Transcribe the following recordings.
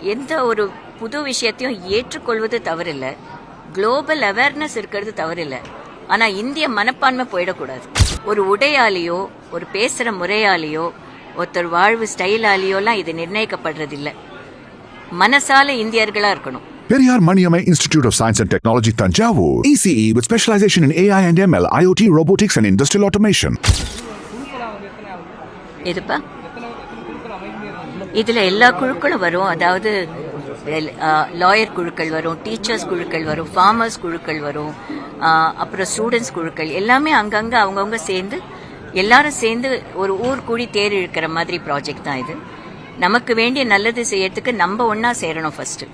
எந்த ஒரு புது விஷயத்தையும் ஏற்றுக்கொள்வது தவறில்லை. குளோபல் அவேர்னஸ் இருக்கிறது தவறில்லை. ஆனா இந்திய மனப்பான்மை போயிடக்கூடாது. ஒரு உடையாலேயோ ஒரு பேசுற முறையாலேயோ ஒருத்தர் வாழ்வு ஸ்டைலாலேயோலாம் இது நிர்ணயிக்கப்படுறதில்லை. மனசால இந்தியர்களா இருக்கணும். Periyar Maniamai Institute of Science and Technology, Tanjavur. ECE with specialization in AI and ML, IoT, robotics, and industrial automation. இதுல எல்லா குழுக்களும் வரும். அதாவது லாயர் குழுக்கள் வரும் டீச்சர்ஸ் குழுக்கள் வரும் ஃபார்மர்ஸ் குழுக்கள் வரும் அப்புறம் ஸ்டூடெண்ட்ஸ் குழுக்கள். எல்லாமே அங்கங்க அவங்கவுங்க சேர்ந்து எல்லாரும் சேர்ந்து ஒரு ஊர் கூடி தேர் இழுக்கிற மாதிரி ப்ராஜெக்ட் தான் இது. நமக்கு வேண்டிய நல்லது செய்யறதுக்கு நம்ம ஒன்றா சேரணும் ஃபர்ஸ்ட்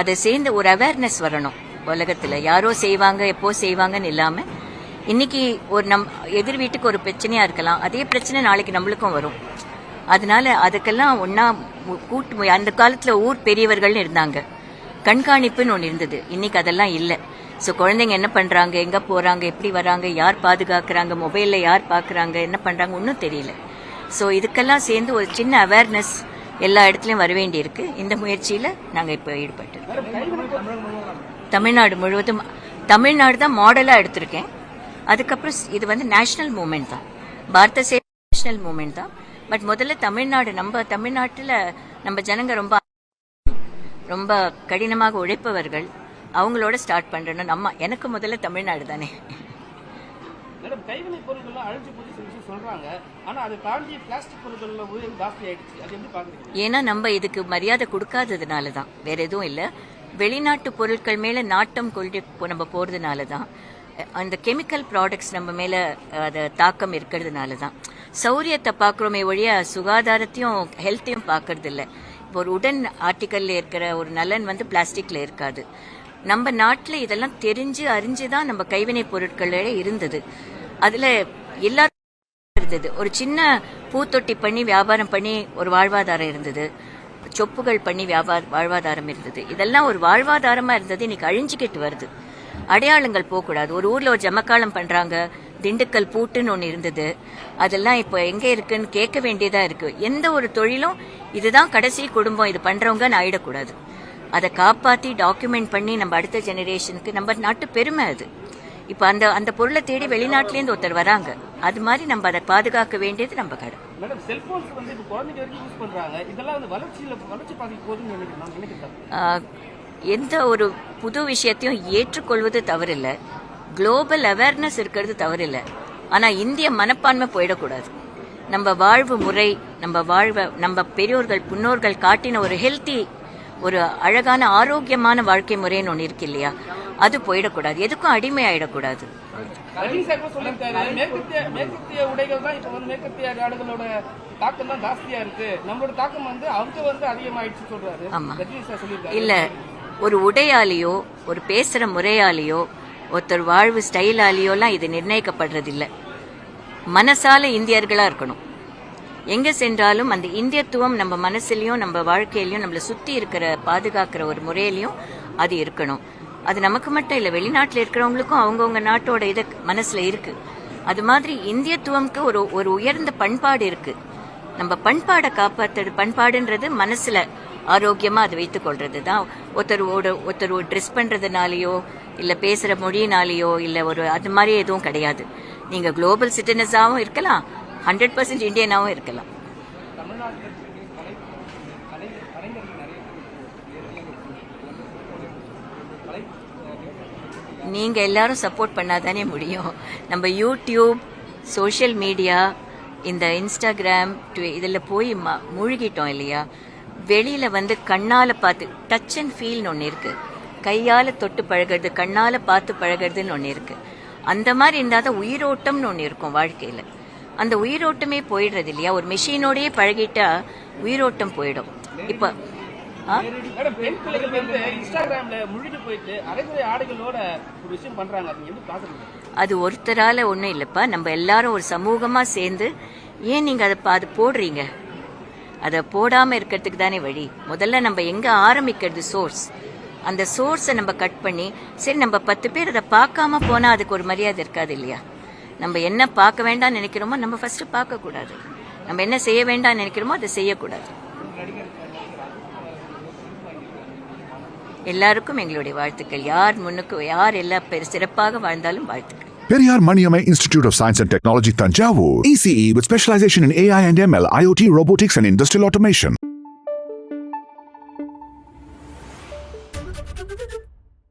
அதை சேர்ந்து ஒரு அவேர்னஸ் வரணும் உலகத்துல. யாரோ செய்வாங்க எப்போ செய்வாங்கன்னு இல்லாம இன்னைக்கு ஒரு நம் எதிர் வீட்டுக்கு ஒரு பிரச்சனையா இருக்கலாம். அதே பிரச்சனை நாளைக்கு நம்மளுக்கும் வரும். அதனால அதுக்கெல்லாம் ஒன்னா கூட்டு அந்த காலத்துல ஊர் பெரியவர்கள்னு இருந்தாங்க. கண்காணிப்புன்னு ஒன்று இருந்தது. இன்னைக்கு அதெல்லாம் இல்லை. ஸோ குழந்தைங்க என்ன பண்றாங்க? எங்க போறாங்க? எப்படி வராங்க? யார் பாதுகாக்கிறாங்க? மொபைல்ல யார் பார்க்குறாங்க என்ன பண்றாங்க? ஒன்றும் தெரியல. ஸோ இதுக்கெல்லாம் சேர்ந்து ஒரு சின்ன அவேர்னஸ் எல்லா இடத்துலையும் வர வேண்டியிருக்கு. இந்த முயற்சியில நாங்கள் இப்போ ஈடுபட்டிருக்கோம். தமிழ்நாடு முழுவதும் தமிழ்நாடு தான் மாடலாக எடுத்திருக்கேன். அதுக்கப்புறம் இது வந்து நேஷனல் மூமெண்ட் தான். பாரத சேவை நேஷனல் மூமெண்ட் தான். பட் முதல்ல தமிழ்நாடு நம்ம தமிழ்நாட்டுல நம்ம ஜனங்க ரொம்ப ரொம்ப கடினமாக உழைப்பவர்கள். அவங்களோட ஸ்டார்ட் பண்றணும் நம்ம எனக்கு முதல்ல தமிழ்நாடு தானே. மேடம் கைவினை பொருட்கள்லாம் அழிஞ்சு போச்சு சொல்றாங்க. ஆனா அதை தாண்டி பிளாஸ்டிக் பொருட்கள்ல உயரம் ஜாஸ்தி ஆயிடுச்சு. அது எப்படி பாக்குறீங்க? ஏன்னா நம்ம இதுக்கு மரியாதை கொடுக்காததுனால தான். வேற எதுவும் இல்லை. வெளிநாட்டு பொருட்கள் மேல நாட்டம் கொண்டு நம்ம போறதுனால தான். அந்த கெமிக்கல் ப்ராடக்ட்ஸ் நம்ம மேல அதை அது தாக்கம் இருக்கிறதுனால தான் சௌரியத்தை பார்க்குறோமே ஒழிய சுகாதாரத்தையும் ஹெல்த்தையும் பார்க்கறது இல்லை இப்போ ஒரு உடன் ஆர்டிக்கல்ல இருக்கிற ஒரு நலன் வந்து பிளாஸ்டிக்ல இருக்காது. நம்ம நாட்டில் இதெல்லாம் தெரிஞ்சு அறிஞ்சு தான் நம்ம கைவினை பொருட்களே இருந்தது. அதில் எல்லா இருந்தது. ஒரு சின்ன பூத்தொட்டி பண்ணி வியாபாரம் பண்ணி ஒரு வாழ்வாதாரம் இருந்தது. சொப்புகள் பண்ணி வியாபார வாழ்வாதாரம் இருந்தது. இதெல்லாம் ஒரு வாழ்வாதாரமாக இருந்தது. இன்னைக்கு அழிஞ்சுக்கிட்டு வருது. அடையாளங்கள் போகக்கூடாது. ஒரு ஊர்ல ஒரு ஜமக்காலம் பண்றாங்க. திண்டுக்கல் பூட்டுன்னு ஒன்று இருந்தது. அதெல்லாம் இப்போ எங்க இருக்குன்னு கேட்க வேண்டியதா இருக்கு. எந்த ஒரு தொழிலும் இதுதான் கடைசி குடும்பம். இது பண்றவங்கன்னு ஆயிடக்கூடாது. அதை காப்பாத்தி டாக்குமெண்ட் பண்ணி நம்ம அடுத்த ஜெனரேஷனுக்கு நம்ம நாட்டு பெருமை அது. இப்ப அந்த அந்த பொருளை தேடி வெளிநாட்டிலேருந்து ஒருத்தர் வராங்க. அது மாதிரி நம்ம அதை பாதுகாக்க வேண்டியது நம்ம கடை. மேடம் செல்போன்ஸ் வந்து இப்போ குழந்தைங்க வரைக்கும் யூஸ் பண்றாங்க. இதெல்லாம் வந்து வளர்ச்சியில வளர்ச்சி பாதிக்க போகுதுன்னு நினைக்கிறேன். நான் நினைக்கிறேன். ஆஹ், எந்த ஒரு புது விஷயத்தையும் ஏற்றுக்கொள்வது தவறில்லை. குளோபல் அவேர்னஸ் இருக்கிறது தவறில்லை. ஆனா இந்திய மனப்பான்மை போயிடக்கூடாது. நம்ம வாழ்வு முறை நம்ம வாழ்வ நம்ம பெரியோர்கள் முன்னோர்கள் காட்டின ஒரு ஹெல்த்தி ஒரு அழகான ஆரோக்கியமான வாழ்க்கை முறைன்னு ஒன்று இருக்கு இல்லையா? அது போயிடக்கூடாது. எதுக்கும் அடிமை ஆயிடக்கூடாது மேற்கத்திய உடைகள் தான் இப்போ வந்து மேற்கத்திய நாடுகளோட தாக்கம் தான் ஜாஸ்தியா இருக்கு. நம்மளோட தாக்கம் வந்து அவங்க வந்து அதிகமாயிடுச்சு சொல்றாரு. ஆமா. ரஜினி சார் சொல்லியிருக்காரு. இல்ல ஒரு உடையாலேயோ ஒரு பேசுகிற முறையாலேயோ ஒருத்தர் வாழ்வு ஸ்டைலாலேயோலாம் இது நிர்ணயிக்கப்படுறதில்ல. மனசால இந்தியர்களாக இருக்கணும். எங்கே சென்றாலும் அந்த இந்தியத்துவம் நம்ம மனசுலையும் நம்ம வாழ்க்கையிலையும் நம்மளை சுற்றி இருக்கிற பாதுகாக்கிற ஒரு முறையிலையும் அது இருக்கணும். அது நமக்கு மட்டும் இல்லை வெளிநாட்டில் இருக்கிறவங்களுக்கும் அவங்கவுங்க நாட்டோட இதை மனசில் இருக்குது அது மாதிரி இந்தியத்துவம்க்கு ஒரு ஒரு உயர்ந்த பண்பாடு இருக்குது நம்ம பண்பாடை காப்பாற்றுறது பண்பாடுன்றது மனசில் ஆரோக்கியமாக அதை வைத்துக் கொள்றது தான் ஒருத்தரோட ஒருத்தர் ட்ரெஸ் பண்றதுனாலயோ இல்லை பேசுகிற மொழியினாலேயோ இல்லை ஒரு அது மாதிரி எதுவும் கிடையாது. நீங்கள் குளோபல் சிட்டிசனாவும் இருக்கலாம் ஹண்ட்ரட் பர்சன்ட் இந்தியனாகவும் இருக்கலாம். நீங்கள் எல்லாரும் சப்போர்ட் பண்ணாதானே முடியும். நம்ம யூடியூப் சோஷியல் மீடியா இந்த இன்ஸ்டாகிராம் இதில் போய் மூழ்கிட்டோம் இல்லையா? வெளியில வந்து கண்ணால பார்த்து டச் அண்ட் ஃபீல்னு ஒன்று இருக்கு. கையால தொட்டு பழகிறது கண்ணால பார்த்து பழகிறதுன்னு ஒன்று இருக்கு. அந்த மாதிரி இருந்தால் தான் உயிரோட்டம்னு ஒன்று இருக்கும் வாழ்க்கையில. அந்த உயிரோட்டமே போயிடுறது இல்லையா? ஒரு மெஷினோடயே பழகிட்டா உயிரோட்டம் போயிடும். இப்போ அது ஒருத்தரால ஒன்றும் இல்லைப்பா. நம்ம எல்லாரும் ஒரு சமூகமா சேர்ந்து ஏன் நீங்க அதை அது போடுறீங்க? அதை போடாமல் இருக்கிறதுக்கு தானே வழி. முதல்ல நம்ம எங்கே ஆரம்பிக்கிறது சோர்ஸ் அந்த சோர்ஸை நம்ம கட் பண்ணி சரி நம்ம பத்து பேர் அதை பார்க்காம போனால் அதுக்கு ஒரு மரியாதை இருக்காது இல்லையா? நம்ம என்ன பார்க்க வேண்டாம் நினைக்கிறோமோ நம்ம ஃபர்ஸ்ட் பார்க்கக்கூடாது நம்ம என்ன செய்ய வேண்டாம்னு நினைக்கிறோமோ அதை செய்யக்கூடாது. எல்லாருக்கும் எங்களுடைய வாழ்த்துக்கள். யார் முன்னுக்கு யார் எல்லா பெரு- சிறப்பாக வாழ்ந்தாலும் வாழ்த்துக்கள். Periyar Maniamai Institute of Science and Technology, Tanjavur. ECE with specialization in AI and ML, IoT, robotics, and industrial automation.